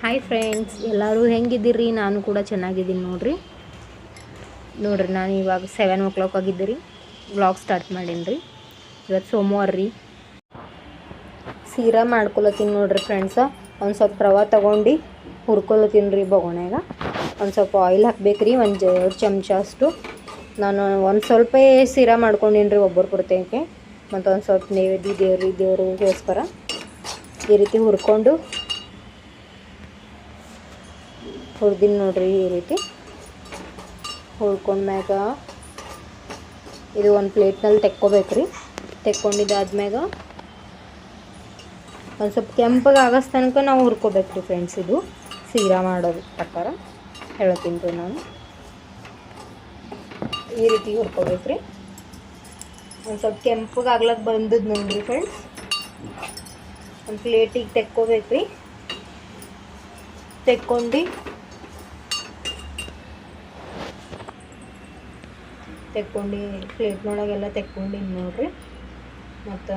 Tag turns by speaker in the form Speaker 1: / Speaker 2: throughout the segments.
Speaker 1: Hi friends ಎಲ್ಲರೂ ಹೆಂಗಿದ್ದೀರಿ? ನಾನು ಕೂಡ ಚೆನ್ನಾಗಿದ್ದೀನಿ ನೋಡ್ರಿ. ನೋಡ್ರಿ, ನಾನು ಇವಾಗ ಸೆವೆನ್ ಓ ಕ್ಲಾಕ್ ಆಗಿದ್ದೀರಿ. ರೀ ವ್ಲಾಗ್ ಸ್ಟಾರ್ಟ್ ಮಾಡೀನಿ ರೀ ಇವತ್ತು ಸೋಮವಾರ ರೀ. ಸೀರಾ ಮಾಡ್ಕೊಳತ್ತೀನಿ ನೋಡ್ರಿ ಫ್ರೆಂಡ್ಸ ಒಂದು ಸ್ವಲ್ಪ ರವೆ ತೊಗೊಂಡು ಹುರ್ಕೊಳತ್ತೀನಿ ರೀ ಬೊಗಣ್ಯಾಗ. ಒಂದು ಸ್ವಲ್ಪ ಆಯಿಲ್ ಹಾಕ್ಬೇಕು ರೀ ಒಂದು ಎರಡು ಚಮಚ ಅಷ್ಟು. ನಾನು ಒಂದು ಸ್ವಲ್ಪ ಸೀರಾ ಮಾಡ್ಕೊಂಡೀನಿ ರೀ ಒಬ್ಬರು ಕೊಡ್ತೇನೆ ಮತ್ತು ಒಂದು ಸ್ವಲ್ಪ ನೈವೇದ್ಯ ದೇವ್ರಿ ದೇವ್ರಿಗೋಸ್ಕರ ಈ ರೀತಿ ಹುರ್ಕೊಂಡು ಹುರಿದಿನಿ ನೋಡ್ರಿ ಈ ರೀತಿ. ಹುರ್ಕೊಂಡ್ಮ್ಯಾಗ ಇದು ಒಂದು ಪ್ಲೇಟ್ನಲ್ಲಿ ತೆಕ್ಕೋಬೇಕ್ರಿ. ತೆಕ್ಕೊಂಡಿದ್ದಾದ್ಮ್ಯಾಗ ಒಂದು ಸ್ವಲ್ಪ ಕೆಂಪಗೆ ಆಗಸ್ ತನಕ ನಾವು ಹುರ್ಕೋಬೇಕ್ರಿ ಫ್ರೆಂಡ್ಸ್ ಇದು ಸೀರಾ ಮಾಡೋದು ಪ್ರಕಾರ. ಹೇಳ್ತೀನಿ ರೀ ನಾನು. ಈ ರೀತಿ ಹುರ್ಕೋಬೇಕ್ರಿ. ಒಂದು ಸ್ವಲ್ಪ ಕೆಂಪಗೆ ಆಗ್ಲಕ್ಕೆ ಬಂದದ್ದು ನೋಡ್ರಿ ಫ್ರೆಂಡ್ಸ್ ಒಂದು ಪ್ಲೇಟಿಗೆ ತೆಕ್ಕೋಬೇಕ್ರಿ. ತೆಕ್ಕೊಂಡು ತೆಕ್ಕೊಂಡು ಪ್ಲೇಟ್ನೊಳಗೆಲ್ಲ ತೆಕ್ಕೊಂಡಿನಿ ನೋಡ್ರಿ. ಮತ್ತು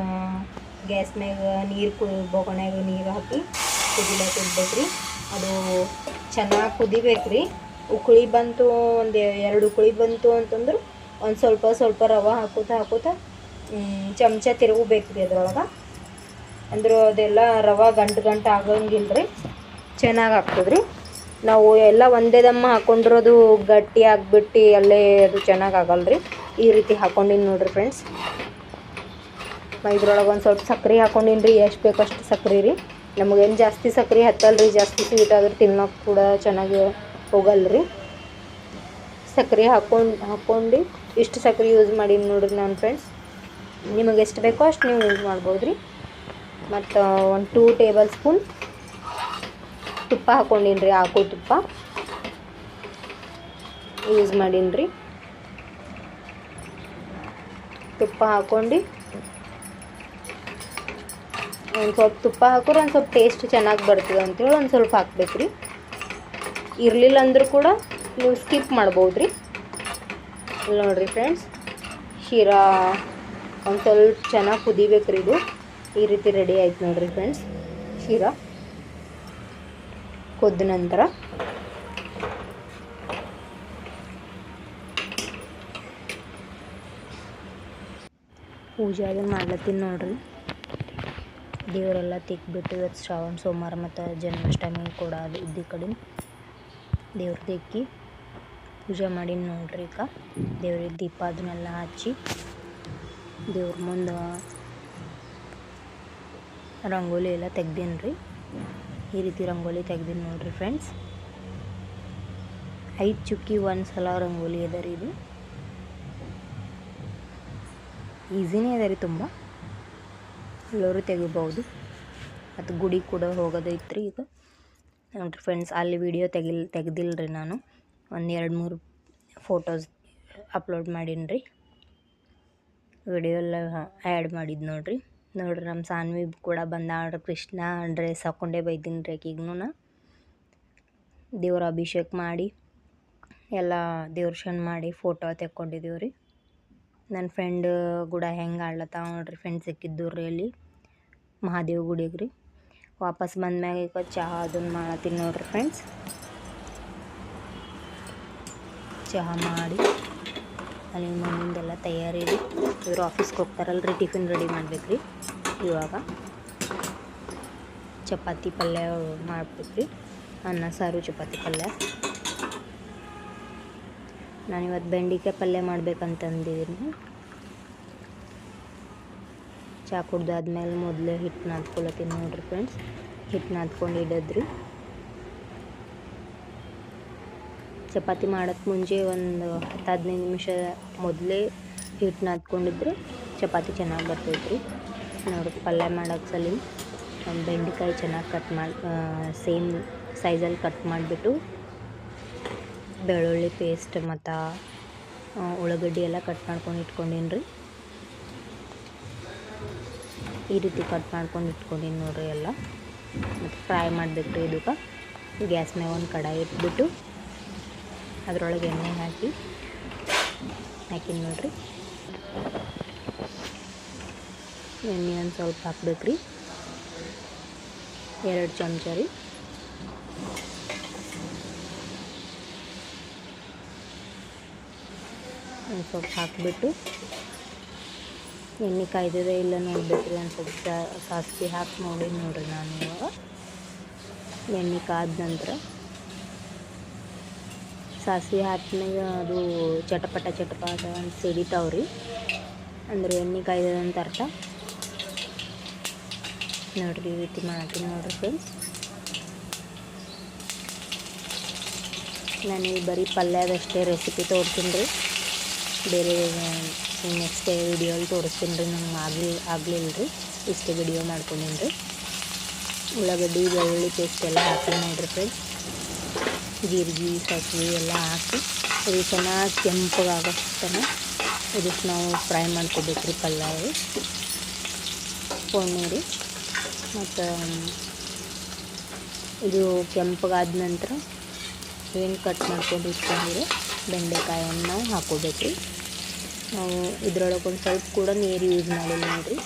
Speaker 1: ಗ್ಯಾಸ್ ಮ್ಯಾಗ ನೀರು ಬೊಗಣ್ಯಾಗ ನೀರು ಹಾಕಿ ಕುದಿಲಕ್ಕೆ ಇಡ್ಬೇಕ್ರಿ ಅದು ಚೆನ್ನಾಗಿ ಕುದಿಬೇಕ್ರಿ. ಉಕುಳಿ ಬಂತು ಒಂದು ಎರಡು ಉಕ್ಕಳಿ ಬಂತು ಅಂತಂದ್ರೆ ಒಂದು ಸ್ವಲ್ಪ ಸ್ವಲ್ಪ ರವೆ ಹಾಕೋತ ಹಾಕೋತ ಚಮಚ ತಿರುಗಬೇಕ್ರಿ ಅದ್ರೊಳಗೆ. ಅಂದ್ರೆ ಅದೆಲ್ಲ ರವೆ ಗಂಟು ಗಂಟು ಆಗಂಗಿಲ್ಲ ರೀ ಚೆನ್ನಾಗಿ ಆಗ್ತದ್ರಿ. ನಾವು ಎಲ್ಲ ಒಂದೇ ದಮ್ಮ ಹಾಕೊಂಡಿರೋದು ಗಟ್ಟಿ ಆಗಿಬಿಟ್ಟು ಅಲ್ಲೇ ಅದು ಚೆನ್ನಾಗಿ ಆಗಲ್ಲ ರೀ ಈ ರೀತಿ ಹಾಕೊಂಡಿನಿ ನೋಡ್ರಿ ಫ್ರೆಂಡ್ಸ್ ಇದ್ರೊಳಗೆ ಒಂದು ಸ್ವಲ್ಪ ಸಕ್ಕರೆ ಹಾಕೊಂಡಿನಿ ರೀ. ಎಷ್ಟು ಬೇಕಷ್ಟು ಸಕ್ಕರೆ ರೀ. ನಮಗೇನು ಜಾಸ್ತಿ ಸಕ್ಕರೆ ಹತ್ತಲ್ಲ ರೀ ಜಾಸ್ತಿ ಸ್ವೀಟ್ ಆದ್ರೆ ತಿನ್ನೋಕೆ ಕೂಡ ಚೆನ್ನಾಗಿ ಹೋಗಲ್ಲ ರೀ ಸಕ್ಕರೆ ಹಾಕೊಂಡು ಹಾಕ್ಕೊಂಡು ಇಷ್ಟು ಸಕ್ಕರೆ ಯೂಸ್ ಮಾಡೀನಿ ನೋಡ್ರಿ ನಾನು ಫ್ರೆಂಡ್ಸ್ ನಿಮಗೆ ಎಷ್ಟು ಬೇಕೋ ಅಷ್ಟು ನೀವು ಯೂಸ್ ಮಾಡ್ಬೋದು ರೀ ಮತ್ತು, ಒಂದು ಟೂ ಟೇಬಲ್ ಸ್ಪೂನ್ ತುಪ್ಪ ಹಾಕ್ಕೊಂಡಿನಿ ರೀ ತುಪ್ಪ. ಯೂಸ್ ಮಾಡೀನಿ ರೀ ತುಪ್ಪ ಹಾಕ್ಕೊಂಡು ಒಂದು ಸ್ವಲ್ಪ ತುಪ್ಪ ಹಾಕಿದ್ರೆ ಒಂದು ಸ್ವಲ್ಪ ಟೇಸ್ಟ್ ಚೆನ್ನಾಗಿ ಬರ್ತದೆ ಅಂತೇಳಿ ಒಂದು ಸ್ವಲ್ಪ ಹಾಕ್ಬೇಕು ರೀ ಇರಲಿಲ್ಲ ಅಂದರೂ ಕೂಡ ನೀವು ಸ್ಕಿಪ್ ಮಾಡ್ಬೋದು ರೀ ನೋಡಿರಿ ಫ್ರೆಂಡ್ಸ್ ಶೀರಾ ಒಂದು ಸ್ವಲ್ಪ ಚೆನ್ನಾಗಿ ಕುದಿಬೇಕು ರೀ ಇದು. ಈ ರೀತಿ ರೆಡಿ ಆಯ್ತು ನೋಡಿರಿ ಫ್ರೆಂಡ್ಸ್ ಶೀರಾ. ಕುದ್ದ ನಂತರ ಪೂಜೆ ಅದನ್ನು ಮಾಡ್ಲತ್ತೀನಿ ನೋಡ್ರಿ. ದೇವರೆಲ್ಲ ತಿಕ್ಬಿಟ್ಟು ಇವತ್ತು ಶ್ರಾವಣ, ಸೋಮವಾರ ಮತ್ತು ಜನ್ಮಾಷ್ಟಮಿ ಕೂಡ ಅದು ಇದ್ದ ಕಡೆ. ದೇವ್ರ ತಿಕ್ಕಿ ಪೂಜೆ ಮಾಡಿ ನೋಡ್ರಿ ಈಗ. ದೇವ್ರಿಗೆ ದೀಪ ಅದನ್ನೆಲ್ಲ ಹಚ್ಚಿ ದೇವ್ರ ಮುಂದೆ ರಂಗೋಲಿ ಎಲ್ಲ ತೆಗ್ದೇನ್ರಿ. ಈ ರೀತಿ ರಂಗೋಲಿ ತೆಗ್ದೀನಿ ನೋಡ್ರಿ ಫ್ರೆಂಡ್ಸ್ ಐದು ಚುಕ್ಕಿ, ಒಂದು ಸಲ ರಂಗೋಲಿ ಅದ ರೀ ಇದು. ಈಸಿನೇ ಅದ ರೀ ತುಂಬ. ಎಲ್ಲರೂ ತೆಗಿಬೋದು ಮತ್ತು ಗುಡಿ ಕೂಡ ಹೋಗೋದೈತೆ ರೀ ಈಗ ನೋಡ್ರಿ ಫ್ರೆಂಡ್ಸ್ ಅಲ್ಲಿ ವಿಡಿಯೋ ತೆಗಿಲ್ ತೆಗ್ದಿಲ್ಲ ರೀ ನಾನು. ಒಂದು ಎರಡು ಮೂರು ಫೋಟೋಸ್ ಅಪ್ಲೋಡ್ ಮಾಡೀನಿ ರೀ ವಿಡಿಯೋ ಎಲ್ಲ ಆ್ಯಡ್ ಮಾಡಿದ್ದು ನೋಡ್ರಿ. ನೋಡ್ರಿ ನಮ್ಮ ಸಾನ್ವಿ ಕೂಡ ಬಂದಾಳ್ರಿ ಕೃಷ್ಣ ಡ್ರೆಸ್ ಹಾಕೊಂಡೇ ಬೈದೀನಿ ರೀ ಆಕಿಗೂ ದೇವ್ರ ಅಭಿಷೇಕ ಮಾಡಿ, ಎಲ್ಲ ದೇವ್ರಶನ್ ಮಾಡಿ ಫೋಟೋ ತೆಕ್ಕೊಂಡಿದ್ದೀವಿ ರೀ ನನ್ನ ಫ್ರೆಂಡ್ ಕೂಡ ಹೆಂಗೆ ಆಡ್ಲತ್ತಾವ ನೋಡ್ರಿ ಫ್ರೆಂಡ್ ಸಿಕ್ಕಿದ್ದು ರೀ ಅಲ್ಲಿ, ಮಹಾದೇವ್ ಗುಡಿಗೆ ರೀ. ವಾಪಸ್ ಬಂದ್ಮ್ಯಾಗ ಈಗ ಚಹಾ ಅದನ್ನು ಮಾಡತ್ತೀನಿ ನೋಡ್ರಿ ಫ್ರೆಂಡ್ಸ್ ಚಹಾ ಮಾಡಿ. ಅಲ್ಲಿ ಮುಂದೆಲ್ಲ ತಯಾರಿ ರೀ ಇವರು ಆಫೀಸ್ಗೆ ಹೋಗ್ತಾರಲ್ಲ ರೀ ಟಿಫಿನ್ ರೆಡಿ ಮಾಡ್ಬೇಕು ಇವಾಗ ಚಪಾತಿ ಪಲ್ಯ ಮಾಡ್ಬೇಕು ರೀ ಅನ್ನ, ಸಾರು, ಚಪಾತಿ ಪಲ್ಯ. ನಾನಿವತ್ತು ಬೆಂಡಿಕಾಯಿ ಪಲ್ಯ ಮಾಡ್ಬೇಕಂತಂದಿದ್ದೀನಿ. ಚಹಾ ಕುಡ್ದಾದ್ಮೇಲೆ ಮೊದಲೇ ಹಿಟ್ಟು ನಾದ್ಕೊಳತ್ತೀನಿ ನೋಡಿರಿ ಫ್ರೆಂಡ್ಸ್ ಹಿಟ್ಟು ನಾದ್ಕೊಂಡು ಇಡದ್ರಿ. ಚಪಾತಿ ಮಾಡೋಕ್ಕೆ ಮುಂಚೆ ಒಂದು ಹತ್ತು ಹದಿನೈದು ನಿಮಿಷ ಮೊದಲೇ ಹಿಟ್ಟು ನಾದ್ಕೊಂಡಿದ್ರೆ ಚಪಾತಿ ಚೆನ್ನಾಗಿ ಬರ್ತೈತ್ರಿ. ನೋಡಿ, ಪಲ್ಯ ಮಾಡೋಕ್ಕೆ ಸಲಿ ಬೆಂಡೆಕಾಯಿ ಚೆನ್ನಾಗಿ ಕಟ್ ಮಾಡಿ ಸೇಮ್ ಸೈಜಲ್ಲಿ ಕಟ್ ಮಾಡಿಬಿಟ್ಟು ಬೆಳ್ಳುಳ್ಳಿ ಪೇಸ್ಟ್ ಮತ್ತು ಉಳ್ಳಾಗಡ್ಡಿ ಎಲ್ಲ ಕಟ್ ಮಾಡ್ಕೊಂಡು ಇಟ್ಕೊಂಡೀನಿ ರೀ ಈ ರೀತಿ ಕಟ್ ಮಾಡ್ಕೊಂಡು ಇಟ್ಕೊಂಡೀನಿ ನೋಡಿರಿ ಎಲ್ಲ. ಮತ್ತು ಫ್ರೈ ಮಾಡಬೇಕು ರೀ ಇದಕ್ಕೆ. ಗ್ಯಾಸ್ ಮ್ಯಾಗ ಒಂದು ಕಡಾಯಿ ಇಟ್ಬಿಟ್ಟು ಅದರೊಳಗೆ ಎಣ್ಣೆ ಹಾಕಿ ಹಾಕಿನಿ ನೋಡ್ರಿ. ಎಣ್ಣೆ ಒಂದು ಸ್ವಲ್ಪ ಹಾಕ್ಬೇಕು ರೀ ಎರಡು ಚಮಚ ರೀ. ಒಂದು ಸ್ವಲ್ಪ ಹಾಕಿಬಿಟ್ಟು ಎಣ್ಣೆ ಕಾಯ್ದಿದೆ ಇಲ್ಲ ನೋಡ್ಬೇಕ್ರಿ, ಒಂದು ಸ್ವಲ್ಪ ಸಾಸಿವೆ ಹಾಕಿ ನೋಡಿ ನೋಡ್ರಿ ನಾನು ಇವಾಗ. ಎಣ್ಣೆ ಕಾದ ನಂತರ ಸಾಸಿವೆ ಹಾಕಿನಾಗ ಅದು ಚಟಪಟ ಚಟಪಟ ಅಂತ ಸಿಡಿತಾವ್ರಿ. ಅಂದ್ರೆ ಎಣ್ಣೆ ಕಾಯ್ದದ ಅಂತ ಅರ್ಥ. ನೋಡ್ರಿ, ಈ ರೀತಿ ಮಾಡ್ತೀನಿ ನೋಡ್ರಿ ಫ್ರೆಂಡ್ಸ್ ನಾನು ಈ ಬರೀ ಪಲ್ಯದಷ್ಟೇ ರೆಸಿಪಿ ತೋರಿಸ್ತೀನಿ ರೀ ಬೇರೆ ನೆಕ್ಸ್ಟ್ ವಿಡಿಯೋಲಿ ತೋರಿಸ್ತೀನಿ ರೀ ನಂಗೆ ಆಗಲಿ ಆಗಲಿಲ್ಲ ರೀ ಇಷ್ಟೇ ವಿಡಿಯೋ ಮಾಡ್ಕೊಂಡೀನಿ ರೀ ಉಳ್ಳಾಗಡ್ಡಿ, ಬೆಳ್ಳುಳ್ಳಿ ಪೇಸ್ಟ್ ಎಲ್ಲ ಹಾಕ್ತೀನಿ ನೋಡ್ರಿ ಫ್ರೆಂಡ್ಸ್ ಜೀರಿಗೆ ಸಾಸಿವೆ ಎಲ್ಲ ಹಾಕಿ, ಅದು ಚೆನ್ನಾಗಿ ಕೆಂಪಗಾಗೋಷ್ಟನ ಇದಕ್ಕೆ ನಾವು ಫ್ರೈ ಮಾಡ್ಕೋಬೇಕು ರೀ ಪಲ್ಯ ರೀ ರೀ ಮತ್ತು, ಇದು ಕೆಂಪಗಾದ ನಂತರ ಏನು ಕಟ್ ಮಾಡ್ಕೊಂಡು ಇಟ್ಕೊಂಡಿರಿ ಬೆಂಡೆಕಾಯನ್ನು ನಾವು ಹಾಕೋಬೇಕು ರೀ ನಾವು ಇದ್ರೊಳಗೆ ಒಂದು ಸ್ವಲ್ಪ ಕೂಡ ನೀರು ಯೂಸ್ ಮಾಡಿಲ್ಲ ನೋಡಿರಿ.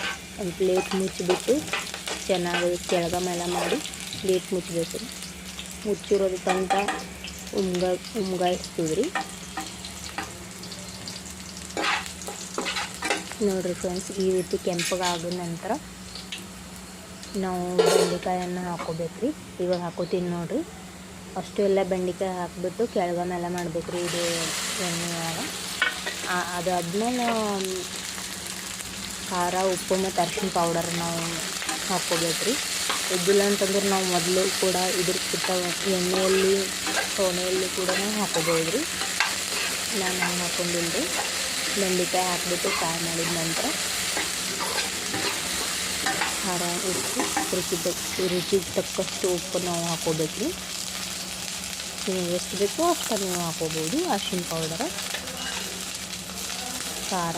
Speaker 1: ಒಂದು ಪ್ಲೇಟ್ ಮುಚ್ಚಿಬಿಟ್ಟು ಚೆನ್ನಾಗಿ ಕೆಳಗ ಮೇಲೆ ಮಾಡಿ ಪ್ಲೇಟ್ ಮುಚ್ಚಬೇಕು ರೀ ಮುಚ್ಚಿರೋದು ತನಕ ಉಮ್ಗ ಉಮ್ಗಾಯಿಸ್ತೀವಿ ರೀ ನೋಡಿರಿ ಫ್ರೆಂಡ್ಸ್ ಈ ರೀತಿ ಕೆಂಪಗಾದ ನಂತರ ನಾವು ಬೆಂಡೆಕಾಯನ್ನು ಹಾಕೋಬೇಕು ರೀ ಇವಾಗ ಹಾಕೋತೀನಿ ನೋಡಿರಿ. ಅಷ್ಟು ಎಲ್ಲ ಬೆಂಡೆಕಾಯಿ ಹಾಕಿಬಿಟ್ಟು ಕೆಳಗ ಮೇಲೆ ಮಾಡ್ಬೇಕು ರೀ ಇದು ಎಣ್ಣೆ ಅದು ಅದಾದ್ಮೇಲೆ, ಖಾರ, ಉಪ್ಪು ಮತ್ತು ಅರ್ಶಿನ ಪೌಡರ್ ನಾವು ಹಾಕ್ಕೋಬೇಕು ರೀ ಇದ್ದಿಲ್ಲ ಅಂತಂದ್ರೆ ನಾವು ಮೊದಲು ಕೂಡ ಇದ್ರಕ್ಕಿಂತ ಎಣ್ಣೆಯಲ್ಲಿ ಸೋನೆಯಲ್ಲಿ ಕೂಡ ಹಾಕೋಬೋದು ರೀ ನಾನು ಹಂಗೆ ಹಾಕೊಂಡಿಲ್ಲ ರೀ ಬೆಂಡೆಕಾಯಿ ಹಾಕ್ಬಿಟ್ಟು ಫ್ರೈ ಮಾಡಿದ ನಂತರ ಖಾರ ಉಪ್ಪು, ರುಚಿ ತಕ್ಕ ರುಚಿಗೆ ತಕ್ಕಷ್ಟು ಉಪ್ಪು ನಾವು ಹಾಕೋಬೇಕು ರೀ ನೀವು ಎಷ್ಟು ಬೇಕೋ ಅಷ್ಟು ನೀವು ಹಾಕೋಬೋದು. ಅರ್ಶಿನ ಪೌಡರ, ಖಾರ.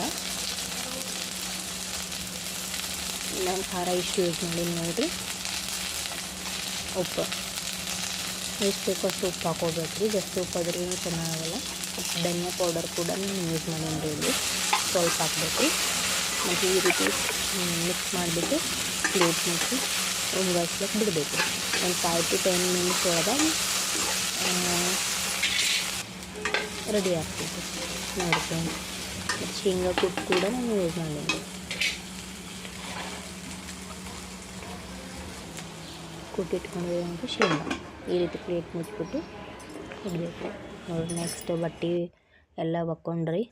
Speaker 1: ನಾನು ಖಾರ ಇಷ್ಟು ಯೂಸ್ ಮಾಡೀನಿ ನೋಡಿರಿ. ಉಪ್ಪು ಎಷ್ಟು ಬೇಕೋ ಅಷ್ಟು ಉಪ್ಪು ಹಾಕೋಬೇಕು ರೀ ಜಾಸ್ತಿ ಉಪ್ಪು ಆದ್ರೂ ಚೆನ್ನಾಗಲ್ಲ ಧನಿಯಾ ಪೌಡರ್ ಕೂಡ ನಾನು ಯೂಸ್ ಮಾಡೀನಿ ಇಲ್ಲಿ. ಸ್ವಲ್ಪ ಹಾಕ್ಬೇಕು ರೀ ಮತ್ತು ಈ ರೀತಿ ಮಿಕ್ಸ್ ಮಾಡಿಬಿಟ್ಟು ಪ್ಲೇಟ್ ಮುಚ್ಚಿ ಉಮ್ಗಾಯಿಸ್ಲಿಕ್ಕೆ ಬಿಡಬೇಕು ಒಂದು ಫೈವ್ ಟು ಟೆನ್ ಮಿನಿಟ್ಸ್ ಒಳಗೆ ರೆಡಿ ಆಗ್ತೈತೆ. ನೋಡಿ ಫ್ರೆಂಡ್ಸ್ ಮತ್ತು ಶೇಂಗಾ ಕುಟ್ಟು ಕೂಡ ನಾನು ಯೂಸ್ ಮಾಡೀನಿ ಕುಟ್ಟಿಟ್ಕೊಂಡಿರೋಂಥ ಶೇಂಗಾ ಈ ರೀತಿ ಪ್ಲೇಟ್ ಮುಚ್ಚಿಬಿಟ್ಟು ಇಡಬೇಕು ನೋಡಿ ನೆಕ್ಸ್ಟ್ ಬಟ್ಟೆ ಎಲ್ಲ ಒಕ್ಕೊಂಡ್ರಿ.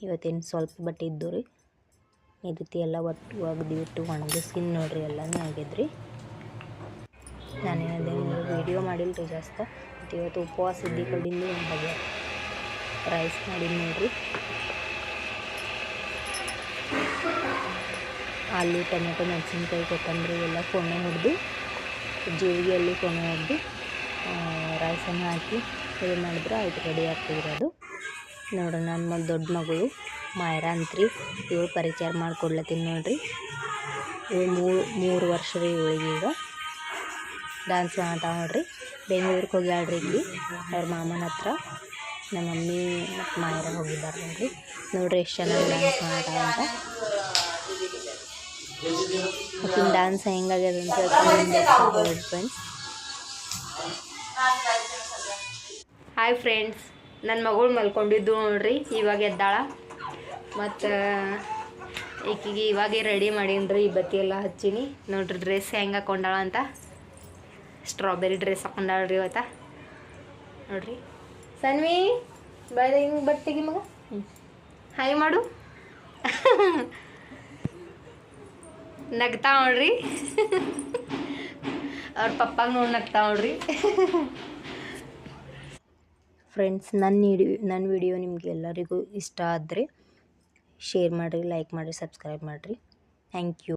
Speaker 1: ಇವತ್ತೇನು ಸ್ವಲ್ಪ ಬಟ್ಟೆ ಇದ್ದು ರೀ. ಈ ರೀತಿ ಎಲ್ಲ ಒಟ್ಟು ಒಗ್ದಿಬಿಟ್ಟು ಒಣಗಿಸ್ಕಿನ್ ನೋಡ್ರಿ, ಎಲ್ಲನೂ ಆಗಿದ್ರಿ. ನಾನೇನದೇನು ವೀಡಿಯೋ ಮಾಡಿಲ್ಲ ರೀ ಜಾಸ್ತಿ. ಮತ್ತು ಇವತ್ತು ಉಪವಾಸ ಇದ್ದಿ ಕಡಿಂದ ಹಾಗೆ ರೈಸ್ ಮಾಡಿ ನೋಡಿರಿ. ಆಲೂ, ಟೊಮೆಟೊ, ಮೆಣಸಿನ್ಕಾಯಿ, ಕೊತ್ತಂಬರಿ ಎಲ್ಲ ಫೋಣೆ ಹಿಡಿದು ಜೀರಿಗೆಯಲ್ಲಿ ಕೊನೆ ಹಿಡಿದು ರೈಸನ್ನು ಹಾಕಿ ಇದು ಮಾಡಿದ್ರೆ ಆಯ್ತು, ರೆಡಿ ಆಗ್ತಿರೋದು. ನೋಡ್ರಿ ನಮ್ಮ ದೊಡ್ಡ ಮಗಳು ಮಾಯರಾ ಅಂತ್ರಿ ಇವಳು ಪರಿಚಯ ಮಾಡಿಕೊಡ್ಲತ್ತೀನಿ ನೋಡಿರಿ. ಇವಳು ಮೂರು ಮೂರು ವರ್ಷ ರೀ ಇವಳಿಗೆ ಈಗ. ಡ್ಯಾನ್ಸ್ ಮಾಡ್ತಾವ ನೋಡ್ರಿ. ಬೆಂಗಳೂರಿಗೆ ಹೋಗ್ಯಾಳ್ರಿ ಇಲ್ಲಿ, ಅವ್ರ ಮಾಮನ ಹತ್ರ. ನಮ್ಮ ಮಮ್ಮಿ ಮತ್ತು ಮಾಯರ ಹೋಗಿದ್ದಾರೆ ನೋಡಿರಿ. ನೋಡ್ರಿ, ಎಷ್ಟು ಚೆನ್ನಾಗಿ ಡ್ಯಾನ್ಸ್ ಮಾಡ್ತಾವ ಅಂತ. ಆಕಿನ ಡ್ಯಾನ್ಸ್ ಹೆಂಗಾಗ್ಯದ ಅಂತ ಹಾಯ್ ಫ್ರೆಂಡ್ಸ್ ನನ್ನ ಮಗಳು ಮಲ್ಕೊಂಡಿದ್ದು ನೋಡ್ರಿ, ಇವಾಗ ಎದ್ದಾಳ. ಮತ್ತು, ಈಕಿಗೆ ಇವಾಗೇ ರೆಡಿ ಮಾಡೀನಿ ಈ ಬತ್ತಿ ಎಲ್ಲ ಹಚ್ಚೀನಿ. ನೋಡ್ರಿ ಡ್ರೆಸ್ ಹೆಂಗೆ ಹಾಕೊಂಡಾಳ ಅಂತ. ಸ್ಟ್ರಾಬೆರಿ ಡ್ರೆಸ್ ಹಾಕೊಂಡಾಳ್ರಿ ಇವತ್ತ. ನೋಡ್ರಿ. ಸನ್ವಿ ಬಾಯ್ ಹಿಂಗೆ ಬರ್ತೀಗಿ ಮಗ. ಹಾಯ್ ಮಾಡು. ನಗ್ತಾ ನೋಡ್ರಿ. ಅವ್ರ ಪಪ್ಪಾಗ ನೋಡಿ ನಗ್ತಾ ನೋಡ್ರಿ. ಫ್ರೆಂಡ್ಸ್ ನನ್ನ ವಿಡಿಯೋ ನನ್ನ ವಿಡಿಯೋ ನಿಮ್ಗೆ ಎಲ್ಲರಿಗೂ ಇಷ್ಟ ಆದರೆ ಶೇರ್ ಮಾಡಿರಿ ಲೈಕ್ ಮಾಡಿರಿ ಸಬ್ಸ್ಕ್ರೈಬ್ ಮಾಡಿರಿ. Thank you